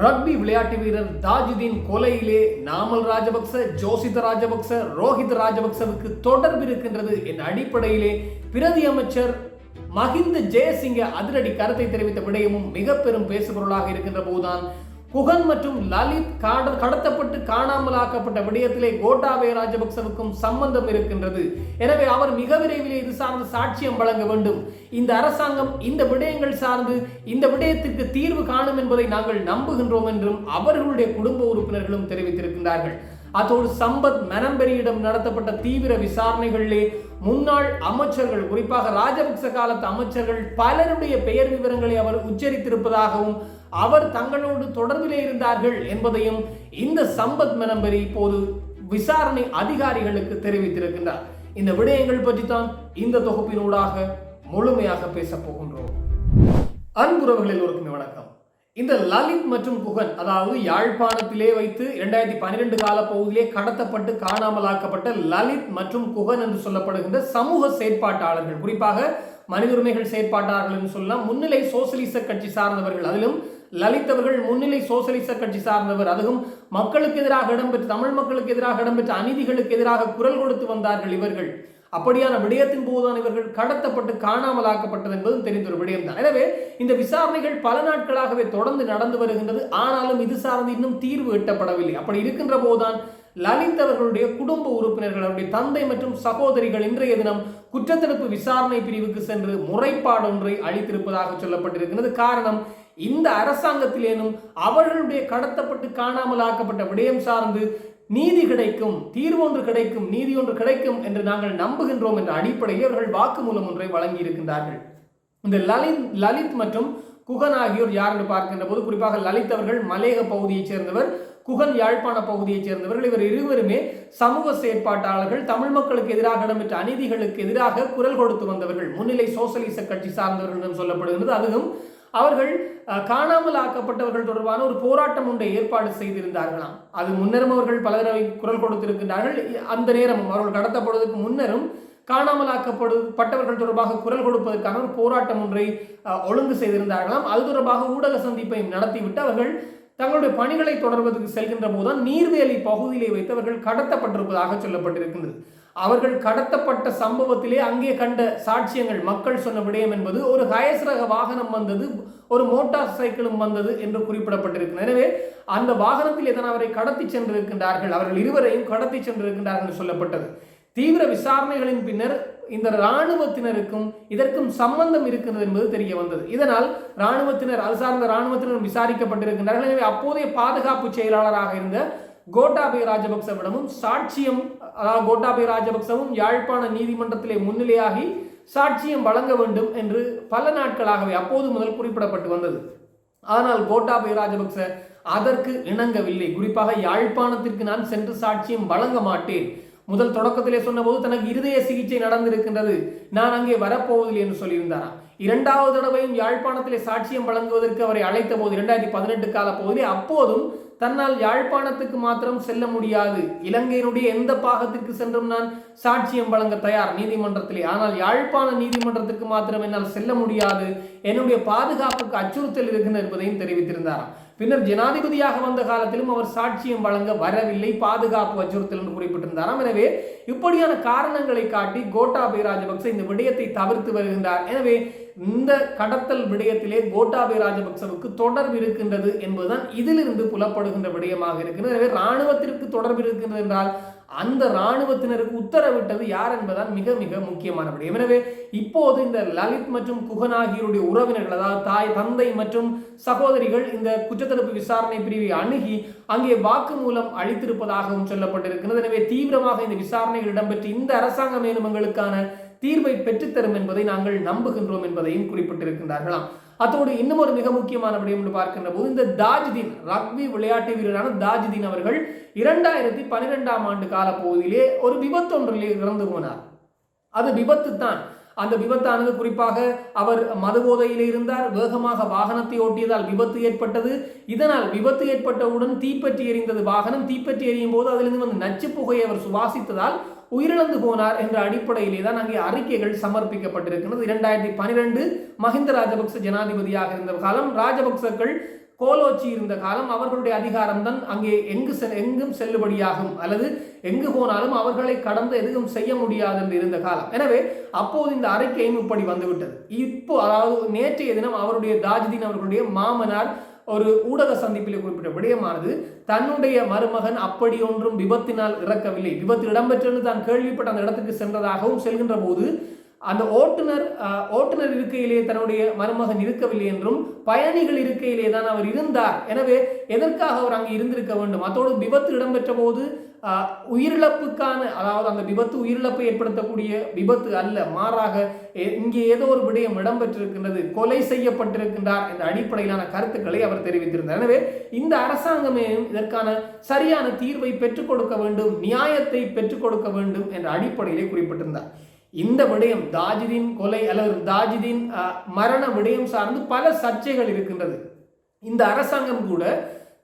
Rugby விளையாட்டு வீரர் தாஜுதீன் கொலையிலே நாமல் ராஜபக்ச ஜோசித ராஜபக்ச ரோஹித் ராஜபக்சவுக்கு தொடர்பு இருக்கின்றது என்ற அடிப்படையிலே பிரதி அமைச்சர் மஹிந்த ஜெயசிங்க அதிரடி கருத்தை தெரிவித்த விடயமும் மிக பெரும் பேசுபொருளாக இருக்கின்ற போதுதான் குகன் மற்றும் லலித் கடத்தப்பட்டு காணாமல் ஆக்கப்பட்ட விடயத்திலே கோட்டாபய ராஜபக்சவுக்கும் சம்பந்தம் இருக்கின்றது. எனவே அவர் மிக விரைவில் இது சார்ந்து சாட்சியம் வழங்க வேண்டும். இந்த அரசாங்கம் இந்த விடயங்கள் சார்ந்து இந்த விடயத்திற்கு தீர்வு காணும் என்பதை நாங்கள் நம்புகின்றோம் என்றும் அவர்களுடைய குடும்ப உறுப்பினர்களும் தெரிவித்திருக்கின்றார்கள். அதோடு சம்பத் மனம்பெரியிடம் நடத்தப்பட்ட தீவிர விசாரணைகளிலே முன்னாள் அமைச்சர்கள் குறிப்பாக ராஜபக்ச காலத்து அமைச்சர்கள் பலருடைய பெயர் விவரங்களை அவர் உச்சரித்திருப்பதாகவும் அவர் தங்களோடு தொடர்பிலே இருந்தார்கள் என்பதையும் இந்த சம்பத் மனம்பெரி இப்போது விசாரணை அதிகாரிகளுக்கு தெரிவித்திருக்கின்றார். இந்த விடயங்கள் பற்றி தான் இந்த தொகுப்பினூடாக முழுமையாக பேசப் போகின்றோம். அன்புறவர்களில் ஒருக்குமே வணக்கம். இந்த லலித் மற்றும் குகன் அதாவது யாழ்ப்பாணத்திலே வைத்து இரண்டாயிரத்தி பன்னிரெண்டு கால பகுதியிலே கடத்தப்பட்டு காணாமலாக்கப்பட்ட லலித் மற்றும் குகன் என்று சொல்லப்படுகின்ற சமூக செயற்பாட்டாளர்கள். குறிப்பாக மனித உரிமைகள் செயற்பாட்டாளர்கள் என்று சொல்லலாம். முன்னிலை சோசலிச கட்சி சார்ந்தவர்கள் அதிலும் லலித் அவர்கள் முன்னிலை சோசியலிச கட்சி சார்ந்தவர் அதுவும் மக்களுக்கு எதிராக இடம்பெற்ற தமிழ் மக்களுக்கு எதிராக இடம்பெற்ற அநீதிகளுக்கு எதிராக குரல் கொடுத்து வந்தார்கள் இவர்கள். அப்படியான விடயத்தின் போதுதான் இவர்கள் கடத்தப்பட்டு காணாமலாக்கப்பட்டது என்பதும் தெரிந்த ஒரு விடயம்தான். எனவே இந்த விசாரணைகள் பல நாட்களாகவே தொடர்ந்து நடந்து வருகின்றது. ஆனாலும் இது சார்ந்து இன்னும் தீர்வு எட்டப்படவில்லை. அப்படி இருக்கின்ற போதுதான் லலித் அவர்களுடைய குடும்ப உறுப்பினர்கள் அவருடைய தந்தை மற்றும் சகோதரிகள் இன்றைய தினம் குற்றத்தடுப்பு விசாரணை பிரிவுக்கு சென்று முறைப்பாடு ஒன்றை அளித்திருப்பதாக சொல்லப்பட்டிருக்கிறது காரணம் இந்த அரசாங்கத்திலேனும் அவர்களுடைய கடத்தப்பட்டு காணாமல் ஆக்கப்பட்ட விடயம் சார்ந்து நீதி கிடைக்கும் தீர்வு ஒன்று கிடைக்கும் நீதி ஒன்று கிடைக்கும் என்று நாங்கள் நம்புகின்றோம் என்ற அடிப்படையில் அவர்கள் வாக்குமூலம் ஒன்றை வழங்கி இருக்கின்றார்கள் இந்த லலித் லலித் மற்றும் குகன் ஆகியோர் யார் என்று பார்க்கின்ற போது குறிப்பாக லலித் அவர்கள் மலேக பகுதியைச் சேர்ந்தவர் குகன் யாழ்ப்பாண பகுதியைச் சேர்ந்தவர்கள் இவர் இருவருமே சமூக செயற்பாட்டாளர்கள் தமிழ் மக்களுக்கு எதிராக இடம்பெற்ற அநீதிகளுக்கு எதிராக குரல் கொடுத்து வந்தவர்கள் முன்னிலை சோசலிச கட்சி சார்ந்தவர்கள் என்று சொல்லப்படுகிறது அதுவும் அவர்கள் காணாமல் ஆக்கப்பட்டவர்கள் தொடர்பான ஒரு போராட்டம் ஒன்றை ஏற்பாடு செய்திருந்தார்களாம். அது முன்னரும் அவர்கள் பல தடவை குரல் கொடுத்திருக்கின்றார்கள். அந்த நேரமும் அவர்கள் கடத்தப்படுவதற்கு முன்னரும் காணாமல் ஆக்கப்பட்டவர்கள் தொடர்பாக குரல் கொடுப்பதற்கான ஒரு போராட்டம் ஒன்றை ஒழுங்கு செய்திருந்தார்களாம். அது தொடர்பாக ஊடக சந்திப்பையும் நடத்திவிட்டு அவர்கள் தங்களுடைய பணிகளை தொடர்வதற்கு செல்கின்ற போதுதான் நீர்வேலி பகுதியிலே வைத்து அவர்கள் கடத்தப்பட்டிருப்பதாக சொல்லப்பட்டிருக்கின்றது. அவர்கள் கடத்தப்பட்ட சம்பவத்திலே அங்கே கண்ட சாட்சியங்கள் மக்கள் சொன்ன விடயம் என்பது ஒரு ஹயஸ் ரக வாகனம் வந்தது ஒரு மோட்டார் சைக்கிளும் வந்தது என்று குறிப்பிடப்பட்டிருக்கிறது. எனவே அந்த வாகனத்தில் எதன் அவரை கடத்தி சென்றிருக்கின்றார்கள் அவர்கள் இருவரையும் கடத்தி சென்றிருக்கின்றார்கள் சொல்லப்பட்டது. தீவிர விசாரணைகளின் பின்னர் இந்த இராணுவத்தினருக்கும் இதற்கும் சம்பந்தம் இருக்கிறது என்பது தெரிய வந்தது. இதனால் இராணுவத்தினர் அது சார்ந்த இராணுவத்தினர் விசாரிக்கப்பட்டிருக்கின்றார்கள். எனவே அப்போதைய பாதுகாப்பு செயலாளராக இருந்த கோட்டாபய ராஜபக்சவிடமும் சாட்சியம் அதாவது கோட்டாபய ராஜபக்சவும் யாழ்ப்பாண நீதிமன்றத்திலே முன்னிலையாகி சாட்சியம் வழங்க வேண்டும் என்று பல நாட்களாகவே அப்போது முதல் குறிப்பிடப்பட்டு வந்தது. ஆனால் கோட்டாபய ராஜபக்ச அதற்கு இணங்கவில்லை. குறிப்பாக யாழ்ப்பாணத்திற்கு நான் சென்று சாட்சியம் வழங்க மாட்டேன். முதல் தொடக்கத்திலே சொன்னபோது தனக்கு இருதய சிகிச்சை நடந்திருக்கின்றது. நான் அங்கே வரப்போவதில்லை என்று சொல்லியிருந்தாராம். இரண்டாவது தடவையும் யாழ்ப்பாணத்திலே சாட்சியம் வழங்குவதற்கு அவரை அழைத்த போது இரண்டாயிரத்தி பதினெட்டு கால பகுதியிலே அப்போதும் தன்னால் யாழ்ப்பாணத்துக்கு மாத்திரம் செல்ல முடியாது. இலங்கையினுடைய எந்த பாகத்திற்கு சென்றும் நான் சாட்சியம் வழங்க தயார் நீதிமன்றத்திலே. ஆனால் யாழ்ப்பாண நீதிமன்றத்துக்கு மாத்திரம் என்னால் செல்ல முடியாது. என்னுடைய பாதுகாப்புக்கு அச்சுறுத்தல் இருக்கின்ற என்பதையும் தெரிவித்திருந்தாராம். பின்னர் ஜனாதிபதியாக வந்த காலத்திலும் அவர் சாட்சியம் வழங்க வரவில்லை. பாதுகாப்பு அச்சுறுத்தல் என்று குறிப்பிட்டிருந்தாராம். எனவே இப்படியான காரணங்களை காட்டி கோட்டாபய ராஜபக்ச இந்த விடயத்தை தவிர்த்து வருகின்றார். எனவே இந்த கடத்தல் விடயத்திலே கோட்டாபய ராஜபக்சவுக்கு தொடர்பு இருக்கின்றது என்பதுதான் இதிலிருந்து புலப்படுகின்ற விடயமாக இருக்கின்றது. எனவே இராணுவத்திற்கு தொடர்பு இருக்கின்றது என்றால் அந்த இராணுவத்தினருக்கு உத்தரவிட்டது யார் என்பதுதான் மிக மிக முக்கியமான விடயம். எனவே இப்போது இந்த லலித் மற்றும் குகன் ஆகியோருடைய உறவினர்கள் அதாவது தாய் தந்தை மற்றும் சகோதரிகள் இந்த குற்றத்தடுப்பு விசாரணை பிரிவை அணுகி அங்கே வாக்குமூலம் அளித்திருப்பதாகவும் சொல்லப்பட்டிருக்கிறது எனவே தீவிரமாக இந்த விசாரணைகள் இடம்பெற்று இந்த அரசாங்க மேலுமங்களுக்கான தீர்வை பெற்றுத்தரும் என்பதை நாங்கள் நம்புகின்றோம் என்பதையும் குறிப்பிட்டிருக்கின்றார்களாம். அத்தோடு இன்னும் ஒரு மிக முக்கியமான விடயம் என்று பார்க்கின்ற போது இந்த தாஜுதீன் ரக்பி விளையாட்டு வீரரான தாஜ்தீன் அவர்கள் இரண்டாயிரத்தி பனிரெண்டாம் ஆண்டு கால பகுதியிலே ஒரு விபத்து ஒன்றிலே இறந்து போனார். அது விபத்து தான். அந்த விபத்தானது குறிப்பாக அவர் மதுபோதையில் இருந்தார் வேகமாக வாகனத்தை ஓட்டியதால் விபத்து ஏற்பட்டது. இதனால் விபத்து ஏற்பட்டவுடன் தீப்பற்றி எரிந்தது வாகனம். தீப்பற்றி எரியும் போது அதிலிருந்து வந்து நச்சு புகையை அவர் சுவாசித்ததால் உயிரிழந்து போனார் என்ற அடிப்படையிலே தான் அங்கே அறிக்கைகள் சமர்ப்பிக்கப்பட்டிருக்கிறது. இரண்டாயிரத்தி பனிரெண்டு மஹிந்த ராஜபக்ச ஜனாதிபதியாக இருந்த காலம் ராஜபக்சர்கள் கோலோச்சி இருந்த காலம் அவர்களுடைய அதிகாரம் தான் அங்கே எங்கு செ எங்கும் செல்லுபடியாகும் அல்லது எங்கு போனாலும் அவர்களை கடந்து எதுவும் செய்ய முடியாது என்று இருந்த காலம். எனவே அப்போது இந்த அறிக்கையும் இப்படி வந்துவிட்டது. இப்போ அதாவது நேற்றைய தினம் அவருடைய தாஜ்தீன் அவர்களுடைய மாமனார் ஒரு ஊடக சந்திப்பில் குறிப்பிட்ட விடயமானது தன்னுடைய மருமகன் அப்படியொன்றும் விபத்தினால் இறக்கவில்லை. விபத்து இடம்பெற்றது தான் கேள்விப்பட்ட அந்த இடத்துக்கு சென்றதாகவும் செல்கின்ற போது அந்த ஓட்டுநர் ஓட்டுநர் இருக்கையிலே தன்னுடைய மருமகன் இருக்கவில்லை என்றும் பயணிகள் இருக்கையிலே தான் அவர் இருந்தார். எனவே எதற்காக அவர் அங்கே இருந்திருக்க வேண்டும்? அதோடு விபத்து இடம்பெற்ற போது உயிரிழப்புக்கான அதாவது அந்த விபத்து உயிரிழப்பை ஏற்படுத்தக்கூடிய விபத்து அல்ல மாறாக இங்கே ஏதோ ஒரு விடயம் இடம்பெற்றிருக்கின்றது கொலை செய்யப்பட்டிருக்கின்றார் என்ற அடிப்படையிலான கருத்துக்களை அவர் தெரிவித்திருந்தார். எனவே இந்த அரசாங்கமே இதற்கான சரியான தீர்வை பெற்றுக் கொடுக்க வேண்டும் நியாயத்தை பெற்றுக் கொடுக்க வேண்டும் என்ற அடிப்படையிலே குறிப்பிட்டிருந்தார். இந்த விடயம் தாஜிதின் கொலை அல்லது தாஜிதின் அஹ், மரண விடயம் சார்ந்து பல சர்ச்சைகள் இருக்கின்றது. இந்த அரசாங்கம் கூட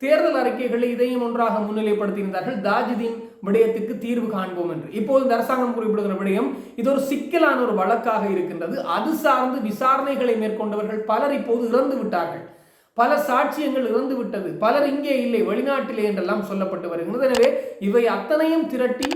தேர்தல் அறிக்கைகளை இதையும் ஒன்றாக முன்னிலைப்படுத்தியிருந்தார்கள். தாஜிதின் விடயத்துக்கு தீர்வு காண்போம் என்று. இப்போது இந்த அரசாங்கம் குறிப்பிடுகிற விடயம் இது ஒரு சிக்கலான ஒரு வழக்காக இருக்கின்றது. அது சார்ந்து விசாரணைகளை மேற்கொண்டவர்கள் பலர் இப்போது இறந்து விட்டார்கள். பல சாட்சியங்கள் இறந்து விட்டது. பலர் இங்கே இல்லை வெளிநாட்டிலே என்றெல்லாம் சொல்லப்பட்டு வருகிறது எனவே இவை அத்தனையும் திரட்டி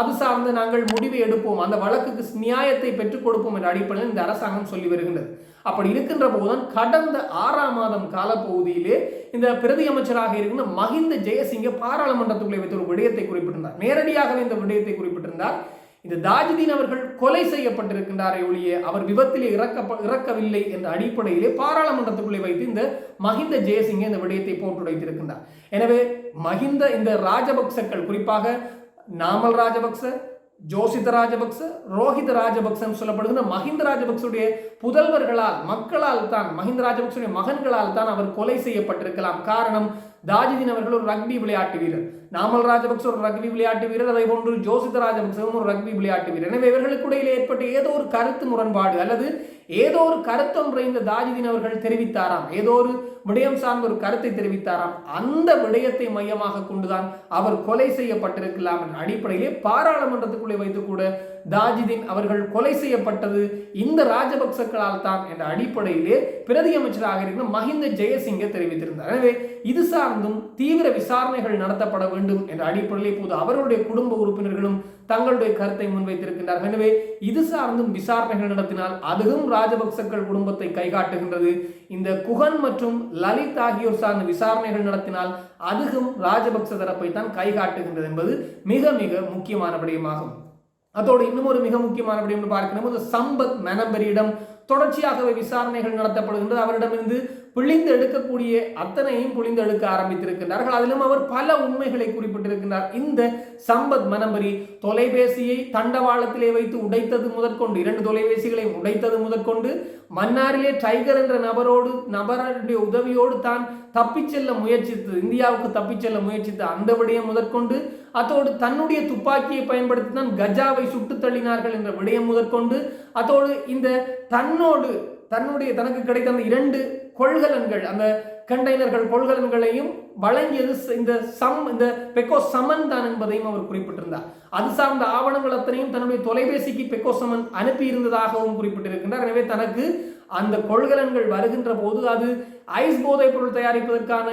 அது சார்ந்து நாங்கள் முடிவு எடுப்போம். அந்த வழக்குக்கு நியாயத்தை பெற்றுக் கொடுப்போம் என்ற அடிப்படையில் இந்த அரசாங்கம் சொல்லி வருகின்றது. அப்படி இருக்கின்ற போதுதான் கடந்த ஆறாம் மாதம் காலப்பகுதியிலே இந்த பிரதி அமைச்சராக இருக்கின்ற மஹிந்த ஜெயசிங்க பாராளுமன்றத்துக்குள்ளே வைத்த ஒரு விடயத்தை குறிப்பிட்டிருந்தார். நேரடியாகவே இந்த விடயத்தை குறிப்பிட்டிருந்தார். இந்த தாஜுதீன் அவர்கள் கொலை செய்யப்பட்டிருக்கின்றாரே ஒழிய அவர் விபத்திலே இறக்க இறக்கவில்லை என்ற அடிப்படையிலே பாராளுமன்றத்துக்குள்ளே வைத்து இந்த மஹிந்த ஜெயசிங்க இந்த விடயத்தை போட்டுடைத்திருக்கின்றார். எனவே மஹிந்த இந்த ராஜபக்சக்கள் குறிப்பாக நாமல் ராஜபக்ச ஜோசித ராஜபக்ச ரோஹித ராஜபக்சன்னு சொல்லப்படுகிற மஹிந்த ராஜபக்சுடைய புதல்வர்களால் மக்களால் தான் மஹிந்த ராஜபக்சுடைய மகன்களால் தான் அவர் கொலை செய்யப்பட்டிருக்கலாம். காரணம் தாஜிதீன் அவர்கள் ஒரு ரக்பி விளையாட்டு வீரர். நாமல் ராஜபக்ச ஒரு ரக்பி விளையாட்டு வீரர் அதை போன்று ஜோசித ராஜபக்சவும் ஒரு ரக்பி விளையாட்டு வீரர். எனவே இவர்களுக்குடையில் ஏற்பட்ட ஏதோ ஒரு கருத்து முரண்பாடு அல்லது ஏதோ ஒரு கருத்தொன்றை இந்த தாஜிதீன் அவர்கள் தெரிவித்தாராம். ஏதோ ஒரு விடயம் சார்ந்த ஒரு கருத்தை தெரிவித்தாராம். அந்த விடயத்தை மையமாக கொண்டுதான் அவர் கொலை செய்யப்பட்டிருக்கலாம் என்ற அடிப்படையிலே பாராளுமன்றத்துக்குள்ளே வைத்து கூட தாஜிதீன் அவர்கள் கொலை செய்யப்பட்டது இந்த ராஜபக்சக்களால் தான் என்ற அடிப்படையிலே பிரதி அமைச்சராக இருக்கிற மஹிந்த ஜெயசிங்க தெரிவித்திருந்தார். எனவே இது சார்ந்தும் தீவிர விசாரணைகள் நடத்தப்பட வேண்டும் வேண்டும் என்ற அடிப்படையில் இப்போது அவர்களுடைய குடும்ப உறுப்பினர்களும் தங்களுடைய கருத்தை முன்வைத்திருக்கின்றார்கள் எனவே இது சார்ந்தும் விசாரணைகள் நடத்தினால் அதுவும் ராஜபக்சக்கள் குடும்பத்தை கைகாட்டுகின்றது. இந்த குகன் மற்றும் லலித் ஆகியோர் சார்ந்த விசாரணைகள் நடத்தினால் அதுவும் ராஜபக்ச தரப்பை தான் கைகாட்டுகின்றது என்பது மிக மிக முக்கியமான விடயமாகும். அதோடு இன்னும் ஒரு மிக முக்கியமான விடயம் பார்க்கணும். சம்பத் மெனபரியிடம் தொடர்ச்சியாகவே விசாரணைகள் நடத்தப்படுகின்றது. அவரிடமிருந்து பிழிந்து எடுக்கக்கூடிய அத்தனையும் பிழிந்து எடுக்க ஆரம்பித்திருக்கின்றார்கள். அதிலும் அவர் பல உண்மைகளை குறிப்பிட்டிருக்கின்றார். இந்த சம்பத் மனம்பரி தொலைபேசியை தண்டவாளத்திலே வைத்து உடைத்தது முதற்கொண்டு இரண்டு தொலைபேசிகளை உடைத்தது முதற்கொண்டு மன்னாரிலே டைகர் என்ற நபரோடு நபருடைய உதவியோடு தான் தப்பிச் செல்ல முயற்சித்து இந்தியாவுக்கு தப்பிச் செல்ல முயற்சித்து அந்த விடயம் முதற்கொண்டு அதோடு தன்னுடைய துப்பாக்கியை பயன்படுத்தி தான் கஜாவை சுட்டு தள்ளினார்கள் என்ற விடயம் முதற்கொண்டு அதோடு இந்த தன்னோடு தன்னுடைய தனக்கு கிடைத்த அந்த இரண்டு கொள்கலன்கள் அந்த கண்டெய்னர்கள் கொள்கலன்களையும் வழங்கியது இந்த சம் இந்த பெக்கோ சமன் தான் என்பதையும் அவர் குறிப்பிட்டிருந்தார். அது சார்ந்த ஆவணங்கள் அத்தனையும் தன்னுடைய தொலைபேசிக்கு பெக்கோ சமன் அனுப்பி இருந்ததாகவும் குறிப்பிட்டிருக்கின்றார். எனவே தனக்கு அந்த கொள்கலன்கள் வருகின்ற போது அது ஐஸ் போதைப் பொருள் தயாரிப்பதற்கான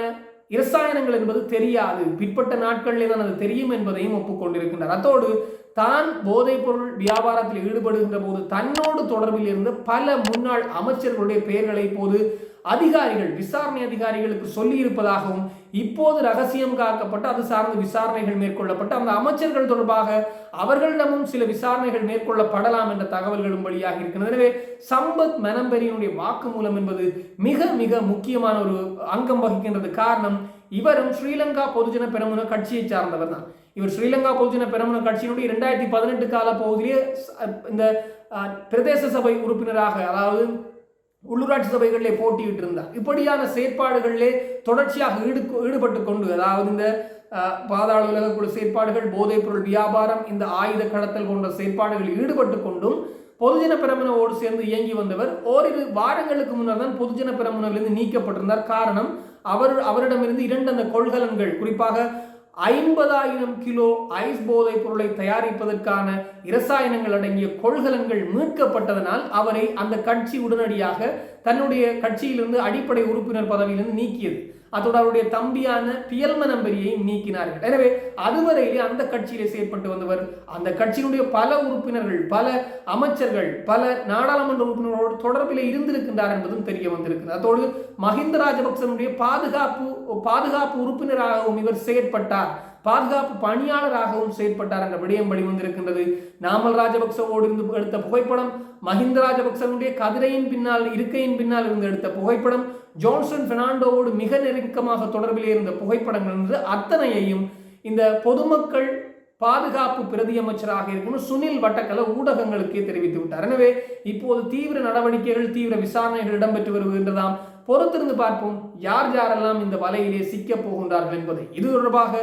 இரசாயனங்கள் என்பது தெரியாது. பிற்பட்ட நாட்களிலே தான் அது தெரியும் என்பதையும் ஒப்புக்கொண்டிருக்கின்றார். அத்தோடு தான் போதைப் பொருள் வியாபாரத்தில் ஈடுபடுகின்ற போது தன்னோடு தொடர்பில் இருந்த பல முன்னாள் அமைச்சர்களுடைய பெயர்களை இப்போது அதிகாரிகள் விசாரணை அதிகாரிகளுக்கு சொல்லியிருப்பதாகவும் இப்போது ரகசியம் காக்கப்பட்டு அது சார்ந்த விசாரணைகள் மேற்கொள்ளப்பட்டு அந்த அமைச்சர்கள் தொடர்பாக அவர்களிடமும் சில விசாரணைகள் மேற்கொள்ளப்படலாம் என்ற தகவல்களும் வழியாக இருக்கிறது எனவே சம்பத் மெனம்பெரியினுடைய வாக்குமூலம் என்பது மிக மிக முக்கியமான ஒரு அங்கம் வகிக்கின்றது. காரணம் இவரும் ஸ்ரீலங்கா பொதுஜன பெருமுன கட்சியை சார்ந்தவர் தான். இவர் ஸ்ரீலங்கா பொதுஜன பெருமுன கட்சியினுடைய இரண்டாயிரத்தி பதினெட்டு கால பகுதியிலே இந்த பிரதேச சபை உறுப்பினராக அதாவது உள்ளூராட்சி சபைகளிலே போட்டியிட்டு இருந்தார் இப்படியான செயற்பாடுகளிலே தொடர்ச்சியாக ஈடு ஈடுபட்டு கொண்டு அதாவது இந்த பாதாள உலகக்குழு செயற்பாடுகள் போதைப் பொருள் வியாபாரம் இந்த ஆயுத கடத்தல் போன்ற செயற்பாடுகளில் ஈடுபட்டு கொண்டும் பொதுஜன பெரமுனவோடு சேர்ந்து இயங்கி வந்தவர் ஓரிரு வாரங்களுக்கு முன்னர் தான் பொதுஜன பெரமுனவிலிருந்து நீக்கப்பட்டிருந்தார். காரணம் அவர் அவரிடமிருந்து இரண்டு அந்த கொள்கலன்கள் குறிப்பாக ஐம்பதாயிரம் கிலோ ஐஸ் போதைப் பொருளை தயாரிப்பதற்கான இரசாயனங்கள் அடங்கிய கொள்கலன்கள் மீட்கப்பட்டதனால் அவரை அந்த கட்சி உடனடியாக தன்னுடைய கட்சியிலிருந்து அடிப்படை உறுப்பினர் பதவியிலிருந்து நீக்கியது. அதோட அவருடைய தம்பியான பியல்ம நம்பரியை நீக்கினார்கள். எனவே அதுவரையிலே அந்த கட்சியிலே செயற்பட்டு வந்தவர் அந்த கட்சியினுடைய பல உறுப்பினர்கள் பல அமைச்சர்கள் பல நாடாளுமன்ற உறுப்பினர்களோடு தொடர்பில் இருந்திருக்கின்றார் என்பதும் தெரிய வந்திருக்கிறது. அதோடு மஹிந்த ராஜபக்சனுடைய பாதுகாப்பு பாதுகாப்பு உறுப்பினராகவும் இவர் செயற்பட்டார். பாதுகாப்பு பணியாளராகவும் செயற்பட்டார் என்ற விடயம் வெளிவந்திருக்கின்றது. நாமல் ராஜபக்சவோடு இருந்து எடுத்த புகைப்படம் மஹிந்த ராஜபக்சனுடைய கதிரையின் பின்னால் இருக்கையின் பின்னால் இருந்து எடுத்த புகைப்படம் ஜோன்சன் பெர்னாண்டோவோடு மிக நெருக்கமாக தொடர்பில் இருந்த புகைப்படங்கள் என்று அத்தனையையும் இந்த பொதுமக்கள் பாதுகாப்பு பிரதி அமைச்சராக இருக்கும் சுனில் வட்டக்கல ஊடகங்களுக்கே தெரிவித்து விட்டார். எனவே இப்போது தீவிர நடவடிக்கைகள் தீவிர விசாரணைகள் இடம்பெற்று வருகின்றதாம். பொறுத்திருந்து பார்ப்போம் யார் யாரெல்லாம் இந்த வலையிலே சிக்கப் போகின்றார்கள் என்பதை. இது தொடர்பாக